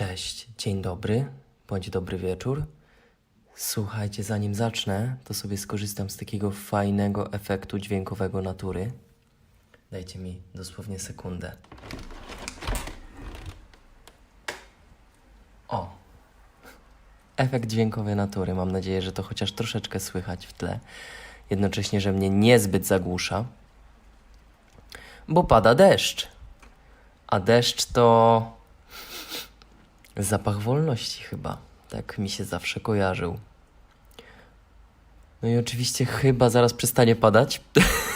Cześć, dzień dobry, bądź dobry wieczór. Słuchajcie, zanim zacznę, to sobie skorzystam z takiego fajnego efektu dźwiękowego natury. Dajcie mi dosłownie sekundę. O! Efekt dźwiękowy natury. Mam nadzieję, że to chociaż troszeczkę słychać w tle. Jednocześnie, że mnie niezbyt zagłusza. Bo pada deszcz. A deszcz to Zapach wolności chyba. Tak mi się zawsze kojarzył. No i oczywiście chyba zaraz przestanie padać.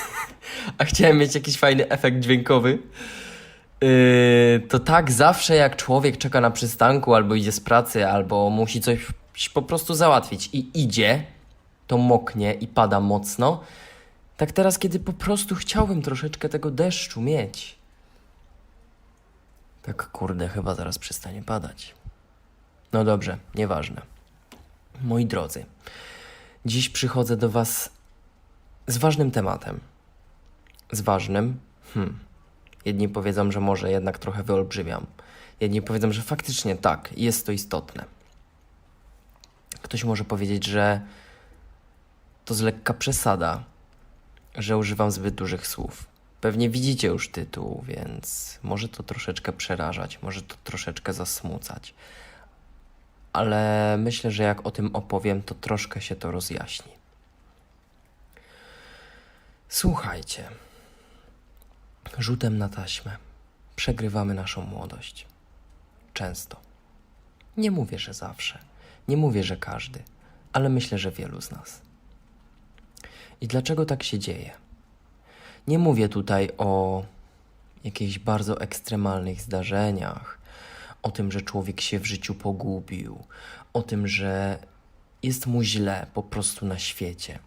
A chciałem mieć jakiś fajny efekt dźwiękowy. Yy, to tak zawsze jak człowiek czeka na przystanku, albo idzie z pracy, albo musi coś po prostu załatwić i idzie, to moknie i pada mocno. Tak teraz, kiedy po prostu chciałbym troszeczkę tego deszczu mieć. Tak kurde, chyba zaraz przestanie padać. No dobrze, nieważne. Moi drodzy, dziś przychodzę do Was z ważnym tematem. Z ważnym? Hmm. Jedni powiedzą, że może jednak trochę wyolbrzymiam. Jedni powiedzą, że faktycznie tak, jest to istotne. Ktoś może powiedzieć, że to z lekka przesada, że używam zbyt dużych słów. Pewnie widzicie już tytuł, więc może to troszeczkę przerażać, może to troszeczkę zasmucać. Ale myślę, że jak o tym opowiem, to troszkę się to rozjaśni. Słuchajcie. Rzutem na taśmę przegrywamy naszą młodość. Często. Nie mówię, że zawsze. Nie mówię, że każdy, ale myślę, że wielu z nas. I dlaczego tak się dzieje? Nie mówię tutaj o jakichś bardzo ekstremalnych zdarzeniach, o tym, że człowiek się w życiu pogubił, o tym, że jest mu źle po prostu na świecie.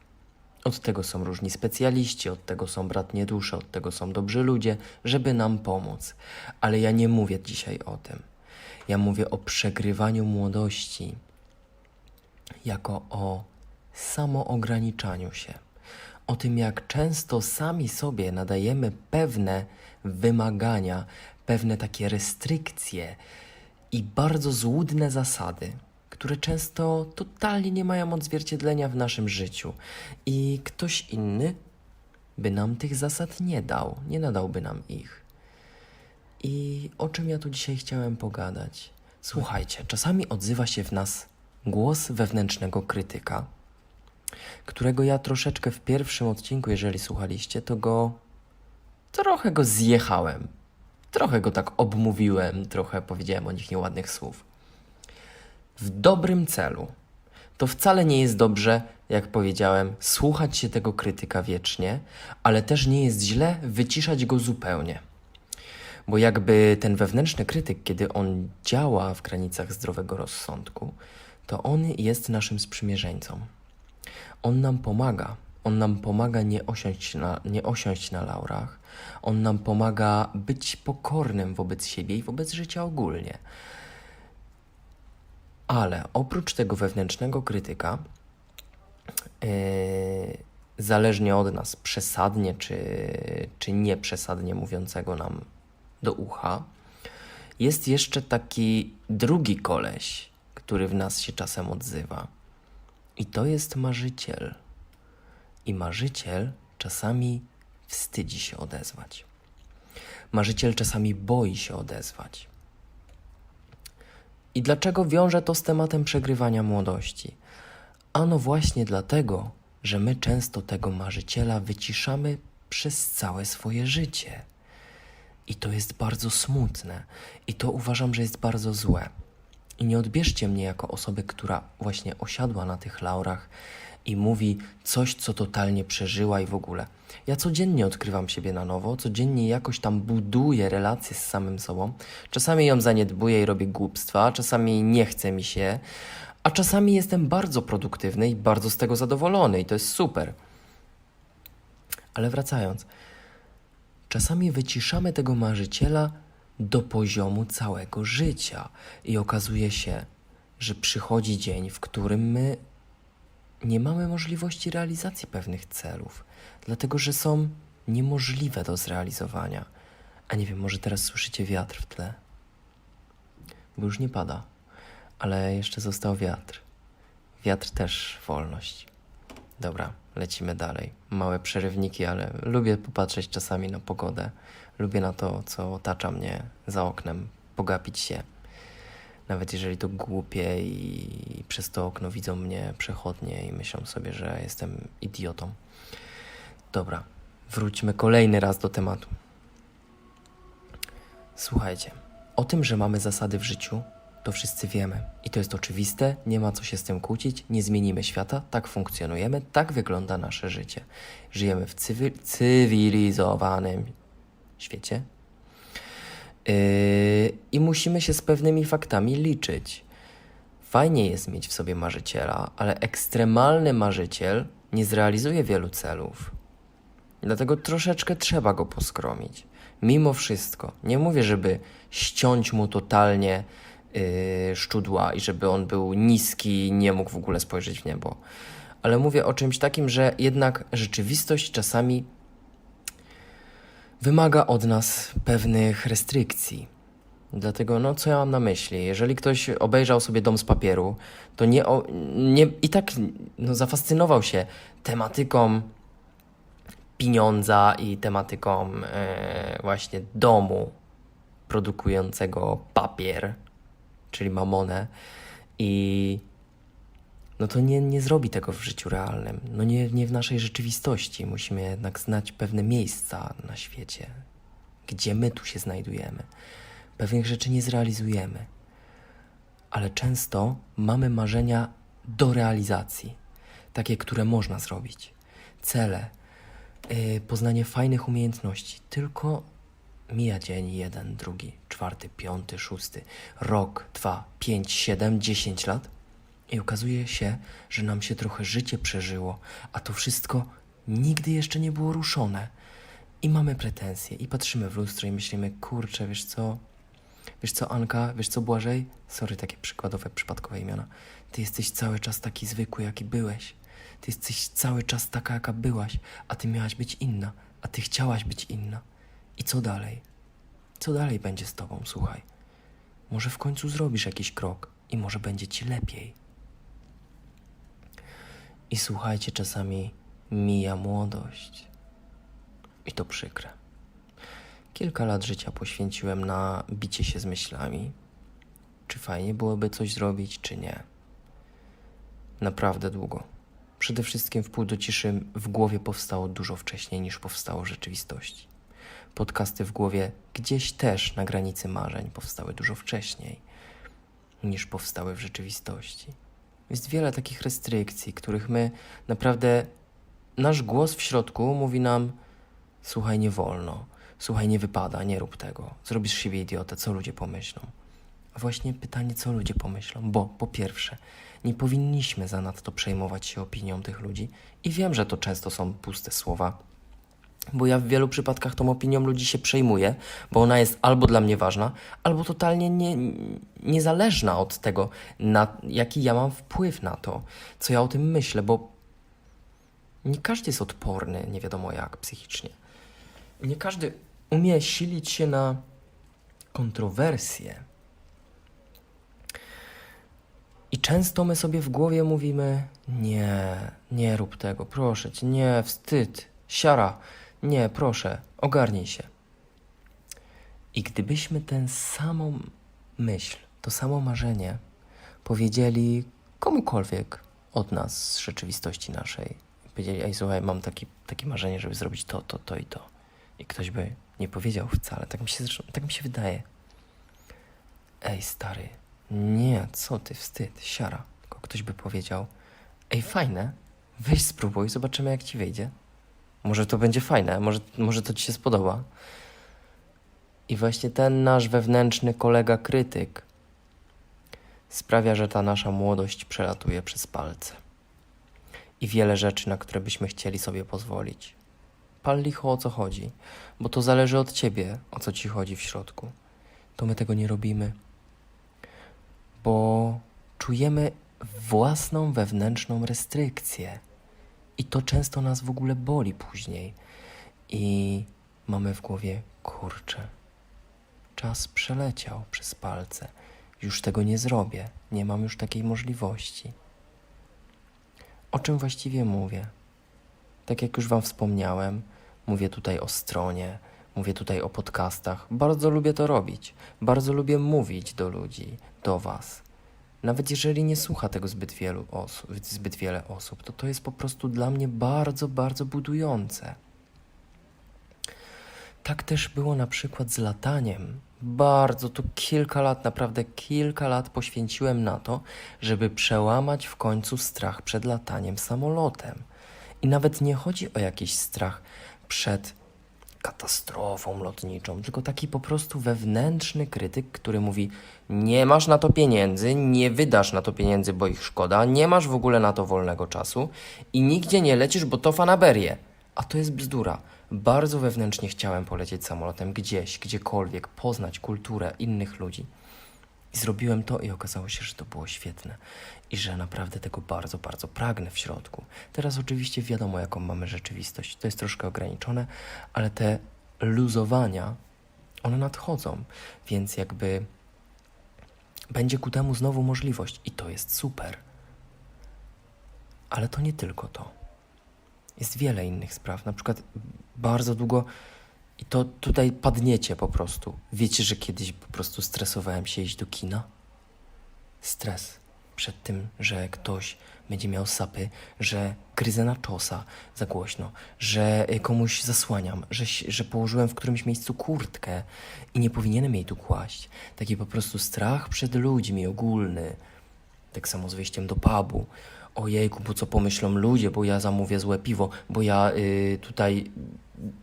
Od tego są różni specjaliści, od tego są bratnie dusze, od tego są dobrzy ludzie, żeby nam pomóc. Ale ja nie mówię dzisiaj o tym. Ja mówię o przegrywaniu młodości jako o samoograniczaniu się o tym, jak często sami sobie nadajemy pewne wymagania, pewne takie restrykcje i bardzo złudne zasady, które często totalnie nie mają odzwierciedlenia w naszym życiu. I ktoś inny by nam tych zasad nie dał, nie nadałby nam ich. I o czym ja tu dzisiaj chciałem pogadać? Słuchajcie, czasami odzywa się w nas głos wewnętrznego krytyka którego ja troszeczkę w pierwszym odcinku, jeżeli słuchaliście, to go trochę go zjechałem. Trochę go tak obmówiłem, trochę powiedziałem o nich nieładnych słów. W dobrym celu. To wcale nie jest dobrze, jak powiedziałem, słuchać się tego krytyka wiecznie, ale też nie jest źle wyciszać go zupełnie. Bo jakby ten wewnętrzny krytyk, kiedy on działa w granicach zdrowego rozsądku, to on jest naszym sprzymierzeńcą. On nam pomaga. On nam pomaga nie osiąść, na, nie osiąść na laurach. On nam pomaga być pokornym wobec siebie i wobec życia ogólnie. Ale oprócz tego wewnętrznego krytyka, yy, zależnie od nas, przesadnie czy, czy nieprzesadnie mówiącego nam do ucha, jest jeszcze taki drugi koleś, który w nas się czasem odzywa. I to jest marzyciel. I marzyciel czasami wstydzi się odezwać. Marzyciel czasami boi się odezwać. I dlaczego wiąże to z tematem przegrywania młodości? Ano właśnie dlatego, że my często tego marzyciela wyciszamy przez całe swoje życie. I to jest bardzo smutne, i to uważam, że jest bardzo złe. I nie odbierzcie mnie jako osobę, która właśnie osiadła na tych laurach i mówi coś, co totalnie przeżyła i w ogóle. Ja codziennie odkrywam siebie na nowo, codziennie jakoś tam buduję relacje z samym sobą. Czasami ją zaniedbuję i robię głupstwa, czasami nie chce mi się, a czasami jestem bardzo produktywny i bardzo z tego zadowolony i to jest super. Ale wracając, czasami wyciszamy tego marzyciela do poziomu całego życia. I okazuje się, że przychodzi dzień, w którym my nie mamy możliwości realizacji pewnych celów, dlatego że są niemożliwe do zrealizowania. A nie wiem, może teraz słyszycie wiatr w tle. bo już nie pada. Ale jeszcze został wiatr. Wiatr też wolność. Dobra, lecimy dalej. Małe przerywniki, ale lubię popatrzeć czasami na pogodę. Lubię na to, co otacza mnie za oknem, pogapić się. Nawet jeżeli to głupie i przez to okno widzą mnie przechodnie i myślą sobie, że jestem idiotą. Dobra, wróćmy kolejny raz do tematu. Słuchajcie, o tym, że mamy zasady w życiu, to wszyscy wiemy. I to jest oczywiste, nie ma co się z tym kłócić, nie zmienimy świata, tak funkcjonujemy, tak wygląda nasze życie. Żyjemy w cywi- cywilizowanym świecie yy, i musimy się z pewnymi faktami liczyć. Fajnie jest mieć w sobie marzyciela, ale ekstremalny marzyciel nie zrealizuje wielu celów. Dlatego troszeczkę trzeba go poskromić. Mimo wszystko. Nie mówię, żeby ściąć mu totalnie yy, szczudła i żeby on był niski i nie mógł w ogóle spojrzeć w niebo. Ale mówię o czymś takim, że jednak rzeczywistość czasami wymaga od nas pewnych restrykcji. Dlatego, no, co ja mam na myśli? Jeżeli ktoś obejrzał sobie dom z papieru, to nie, nie i tak no, zafascynował się tematyką pieniądza i tematyką e, właśnie domu produkującego papier, czyli mamonę. I no to nie, nie zrobi tego w życiu realnym. No nie, nie w naszej rzeczywistości. Musimy jednak znać pewne miejsca na świecie, gdzie my tu się znajdujemy. Pewnych rzeczy nie zrealizujemy, ale często mamy marzenia do realizacji, takie, które można zrobić. Cele, yy, poznanie fajnych umiejętności. Tylko mija dzień jeden, drugi, czwarty, piąty, szósty, rok, dwa, pięć, siedem, dziesięć lat i okazuje się, że nam się trochę życie przeżyło, a to wszystko nigdy jeszcze nie było ruszone. I mamy pretensje, i patrzymy w lustro i myślimy, kurczę, wiesz co, wiesz co, Anka, wiesz co, Błażej, sorry, takie przykładowe, przypadkowe imiona, ty jesteś cały czas taki zwykły, jaki byłeś. Ty jesteś cały czas taka, jaka byłaś, a ty miałaś być inna, a ty chciałaś być inna. I co dalej? Co dalej będzie z tobą, słuchaj? Może w końcu zrobisz jakiś krok i może będzie ci lepiej. I słuchajcie, czasami mija młodość. I to przykre. Kilka lat życia poświęciłem na bicie się z myślami, czy fajnie byłoby coś zrobić, czy nie. Naprawdę długo. Przede wszystkim w do ciszy w głowie powstało dużo wcześniej niż powstało w rzeczywistości. Podcasty w głowie gdzieś też na granicy marzeń powstały dużo wcześniej niż powstały w rzeczywistości. Jest wiele takich restrykcji, których my naprawdę. Nasz głos w środku mówi nam: Słuchaj, nie wolno, słuchaj, nie wypada, nie rób tego, zrobisz siebie idiotę, co ludzie pomyślą. A właśnie pytanie, co ludzie pomyślą, bo po pierwsze, nie powinniśmy zanadto przejmować się opinią tych ludzi i wiem, że to często są puste słowa, bo ja w wielu przypadkach tą opinią ludzi się przejmuję, bo ona jest albo dla mnie ważna, albo totalnie nie, niezależna od tego, na, jaki ja mam wpływ na to, co ja o tym myślę, bo nie każdy jest odporny, nie wiadomo jak, psychicznie. Nie każdy umie silić się na kontrowersje. I często my sobie w głowie mówimy: Nie, nie rób tego, proszę cię, nie, wstyd, siara, nie, proszę, ogarnij się. I gdybyśmy tę samą myśl, to samo marzenie powiedzieli komukolwiek od nas z rzeczywistości naszej, powiedzieli: Ej, słuchaj, mam taki, takie marzenie, żeby zrobić to, to, to i to. I ktoś by nie powiedział wcale, tak mi się, tak mi się wydaje. Ej, stary, nie, co ty, wstyd, siara. Tylko ktoś by powiedział: Ej, fajne, weź spróbuj, zobaczymy, jak ci wyjdzie. Może to będzie fajne, może, może to ci się spodoba. I właśnie ten nasz wewnętrzny kolega krytyk sprawia, że ta nasza młodość przelatuje przez palce. I wiele rzeczy, na które byśmy chcieli sobie pozwolić. Pal licho o co chodzi, bo to zależy od ciebie, o co ci chodzi w środku. To my tego nie robimy, bo czujemy własną wewnętrzną restrykcję. I to często nas w ogóle boli później. I mamy w głowie, kurczę, czas przeleciał przez palce. Już tego nie zrobię. Nie mam już takiej możliwości. O czym właściwie mówię? Tak jak już Wam wspomniałem, mówię tutaj o stronie, mówię tutaj o podcastach. Bardzo lubię to robić. Bardzo lubię mówić do ludzi, do Was. Nawet jeżeli nie słucha tego zbyt wielu osób, zbyt wiele osób, to to jest po prostu dla mnie bardzo, bardzo budujące. Tak też było na przykład z lataniem. Bardzo, tu kilka lat, naprawdę kilka lat poświęciłem na to, żeby przełamać w końcu strach przed lataniem samolotem. I nawet nie chodzi o jakiś strach przed katastrofą lotniczą, tylko taki po prostu wewnętrzny krytyk, który mówi: Nie masz na to pieniędzy, nie wydasz na to pieniędzy, bo ich szkoda, nie masz w ogóle na to wolnego czasu i nigdzie nie lecisz, bo to fanaberie. A to jest bzdura. Bardzo wewnętrznie chciałem polecieć samolotem gdzieś, gdziekolwiek, poznać kulturę innych ludzi. I zrobiłem to i okazało się, że to było świetne i że naprawdę tego bardzo, bardzo pragnę w środku. Teraz oczywiście wiadomo, jaką mamy rzeczywistość. To jest troszkę ograniczone, ale te luzowania, one nadchodzą, więc jakby będzie ku temu znowu możliwość i to jest super. Ale to nie tylko to. Jest wiele innych spraw. Na przykład bardzo długo i to tutaj padniecie po prostu. Wiecie, że kiedyś po prostu stresowałem się iść do kina? Stres przed tym, że ktoś będzie miał sapy, że gryzę na czosa za głośno, że y, komuś zasłaniam, że, że położyłem w którymś miejscu kurtkę i nie powinienem jej tu kłaść. Taki po prostu strach przed ludźmi ogólny. Tak samo z wyjściem do pubu. Ojejku, bo co pomyślą ludzie, bo ja zamówię złe piwo, bo ja y, tutaj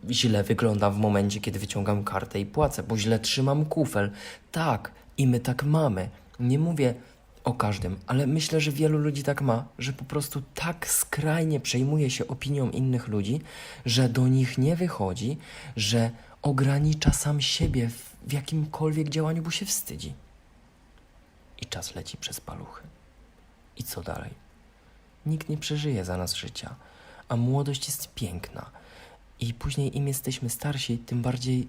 źle wyglądam w momencie, kiedy wyciągam kartę i płacę, bo źle trzymam kufel. Tak, i my tak mamy. Nie mówię o każdym, ale myślę, że wielu ludzi tak ma, że po prostu tak skrajnie przejmuje się opinią innych ludzi, że do nich nie wychodzi, że ogranicza sam siebie w, w jakimkolwiek działaniu, bo się wstydzi. I czas leci przez paluchy. I co dalej? Nikt nie przeżyje za nas życia, a młodość jest piękna. I później im jesteśmy starsi, tym bardziej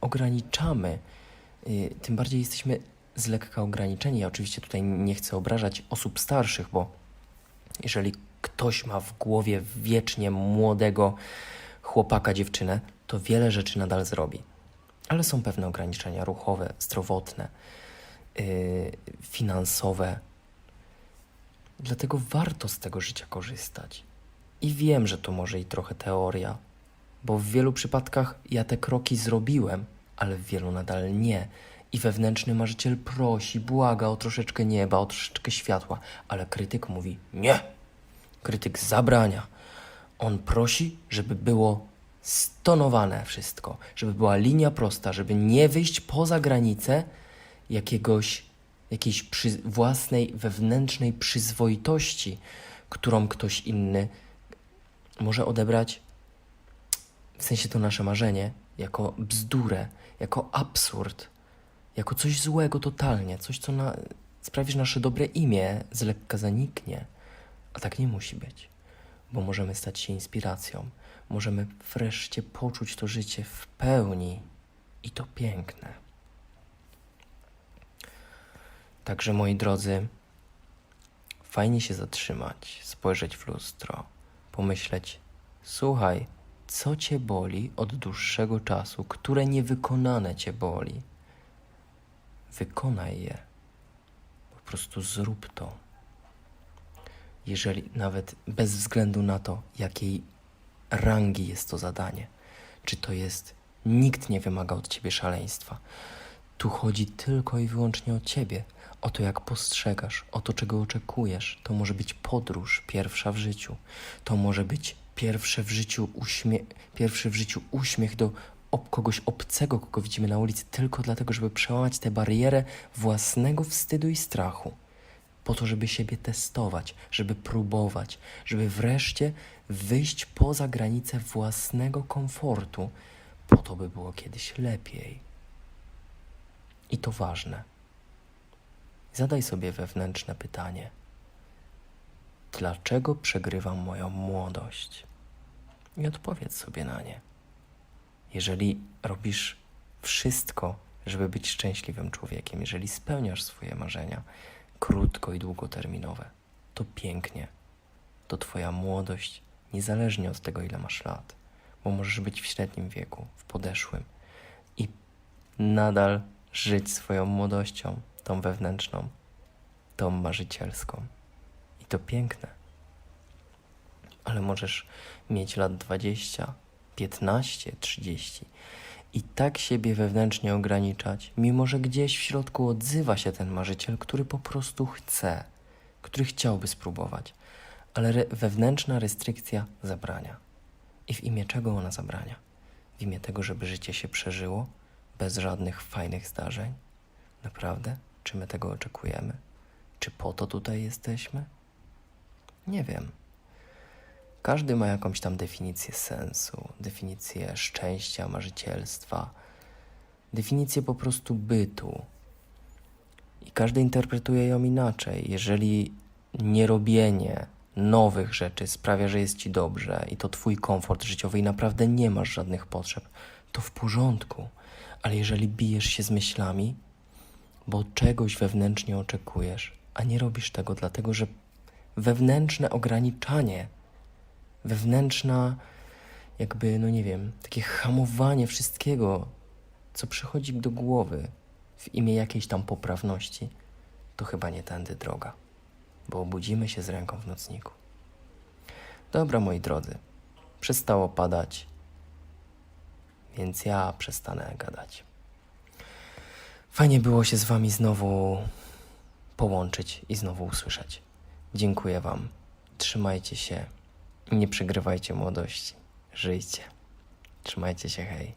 ograniczamy, yy, tym bardziej jesteśmy z lekka ograniczeni. Ja oczywiście tutaj nie chcę obrażać osób starszych, bo jeżeli ktoś ma w głowie wiecznie młodego chłopaka, dziewczynę, to wiele rzeczy nadal zrobi. Ale są pewne ograniczenia ruchowe, zdrowotne, yy, finansowe. Dlatego warto z tego życia korzystać. I wiem, że to może i trochę teoria, bo w wielu przypadkach ja te kroki zrobiłem, ale w wielu nadal nie. I wewnętrzny marzyciel prosi, błaga o troszeczkę nieba, o troszeczkę światła, ale krytyk mówi nie. Krytyk zabrania. On prosi, żeby było stonowane wszystko, żeby była linia prosta, żeby nie wyjść poza granicę jakiegoś, jakiejś przy, własnej wewnętrznej przyzwoitości, którą ktoś inny może odebrać w sensie to nasze marzenie, jako bzdurę, jako absurd, jako coś złego totalnie, coś, co na, sprawi, że nasze dobre imię z lekka zaniknie. A tak nie musi być, bo możemy stać się inspiracją, możemy wreszcie poczuć to życie w pełni i to piękne. Także moi drodzy, fajnie się zatrzymać, spojrzeć w lustro, pomyśleć, słuchaj, co cię boli od dłuższego czasu, które niewykonane cię boli. Wykonaj je. Po prostu zrób to. Jeżeli nawet bez względu na to, jakiej rangi jest to zadanie, czy to jest nikt nie wymaga od ciebie szaleństwa. Tu chodzi tylko i wyłącznie o ciebie, o to, jak postrzegasz, o to, czego oczekujesz. To może być podróż pierwsza w życiu. To może być pierwsze w życiu uśmie- pierwszy w życiu uśmiech do ob- kogoś obcego, kogo widzimy na ulicy, tylko dlatego, żeby przełamać tę barierę własnego wstydu i strachu. Po to, żeby siebie testować, żeby próbować, żeby wreszcie wyjść poza granice własnego komfortu, po to, by było kiedyś lepiej. I to ważne. Zadaj sobie wewnętrzne pytanie: dlaczego przegrywam moją młodość? I odpowiedz sobie na nie. Jeżeli robisz wszystko, żeby być szczęśliwym człowiekiem, jeżeli spełniasz swoje marzenia, krótko i długoterminowe, to pięknie. To Twoja młodość, niezależnie od tego, ile masz lat, bo możesz być w średnim wieku, w podeszłym i nadal żyć swoją młodością, tą wewnętrzną, tą marzycielską. I to piękne. Ale możesz mieć lat 20, 15, 30 i tak siebie wewnętrznie ograniczać, mimo że gdzieś w środku odzywa się ten marzyciel, który po prostu chce, który chciałby spróbować, ale re- wewnętrzna restrykcja zabrania. I w imię czego ona zabrania? W imię tego, żeby życie się przeżyło bez żadnych fajnych zdarzeń? Naprawdę? Czy my tego oczekujemy? Czy po to tutaj jesteśmy? Nie wiem. Każdy ma jakąś tam definicję sensu, definicję szczęścia, marzycielstwa, definicję po prostu bytu. I każdy interpretuje ją inaczej. Jeżeli nierobienie nowych rzeczy sprawia, że jest ci dobrze i to twój komfort życiowy i naprawdę nie masz żadnych potrzeb, to w porządku. Ale jeżeli bijesz się z myślami, bo czegoś wewnętrznie oczekujesz, a nie robisz tego dlatego, że wewnętrzne ograniczanie, wewnętrzna, jakby, no nie wiem, takie hamowanie wszystkiego, co przychodzi do głowy w imię jakiejś tam poprawności, to chyba nie tędy droga, bo obudzimy się z ręką w nocniku. Dobra, moi drodzy, przestało padać, więc ja przestanę gadać. Fajnie było się z Wami znowu połączyć i znowu usłyszeć. Dziękuję Wam. Trzymajcie się. Nie przegrywajcie młodości. Żyjcie. Trzymajcie się, hej.